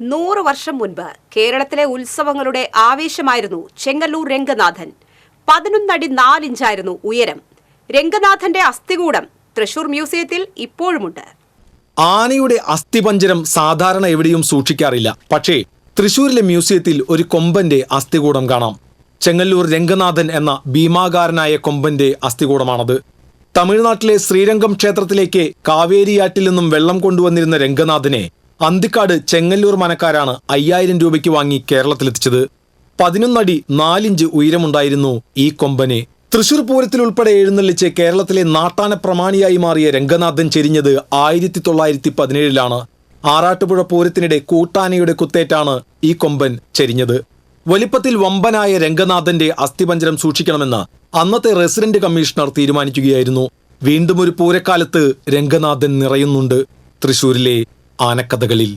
നൂറ് വർഷം മുൻപ് കേരളത്തിലെ ഉത്സവങ്ങളുടെ ആവേശമായിരുന്നു ചെങ്ങല്ലൂർ രംഗനാഥൻ. പതിനൊന്നടി നാലിഞ്ചായിരുന്നു ഉയരം. രംഗനാഥന്റെ അസ്ഥികൂടം തൃശൂർ മ്യൂസിയത്തിൽ ഇപ്പോഴുമുണ്ട്. ആനയുടെ അസ്ഥിപഞ്ചരം സാധാരണ എവിടെയും സൂക്ഷിക്കാറില്ല. പക്ഷേ തൃശൂരിലെ മ്യൂസിയത്തിൽ ഒരു കൊമ്പന്റെ അസ്ഥികൂടം കാണാം. ചെങ്ങല്ലൂർ രംഗനാഥൻ എന്ന ഭീമാകാരനായ കൊമ്പന്റെ അസ്ഥികൂടമാണത്. തമിഴ്നാട്ടിലെ ശ്രീരംഗം ക്ഷേത്രത്തിലേക്ക് കാവേരിയാറ്റിൽ നിന്നും വെള്ളം കൊണ്ടുവന്നിരുന്ന രംഗനാഥനെ അന്തിക്കാട് ചെങ്ങല്ലൂർ മനക്കാരാണ് അയ്യായിരം രൂപയ്ക്ക് വാങ്ങി കേരളത്തിലെത്തിച്ചത്. പതിനൊന്നടി നാലിഞ്ച് ഉയരമുണ്ടായിരുന്നു ഈ കൊമ്പനെ. തൃശൂർ പൂരത്തിൽ ഉൾപ്പെടെ എഴുന്നള്ളിച്ച് കേരളത്തിലെ നാട്ടാന പ്രമാണിയായി മാറിയ രംഗനാഥൻ ചെരിഞ്ഞത് ആയിരത്തി തൊള്ളായിരത്തി പതിനേഴിലാണ് ആറാട്ടുപുഴ പൂരത്തിനിടെ കൂട്ടാനയുടെ കുത്തേറ്റാണ് ഈ കൊമ്പൻ ചെരിഞ്ഞത്. വലിപ്പത്തിൽ വമ്പനായ രംഗനാഥന്റെ അസ്ഥിപഞ്ചരം സൂക്ഷിക്കണമെന്ന് അന്നത്തെ റെസിഡന്റ് കമ്മീഷണർ തീരുമാനിക്കുകയായിരുന്നു. വീണ്ടും ഒരു പൂരക്കാലത്ത് രംഗനാഥൻ നിറയുന്നുണ്ട്. തൃശൂരിലെ ആനക്കഥകളിൽ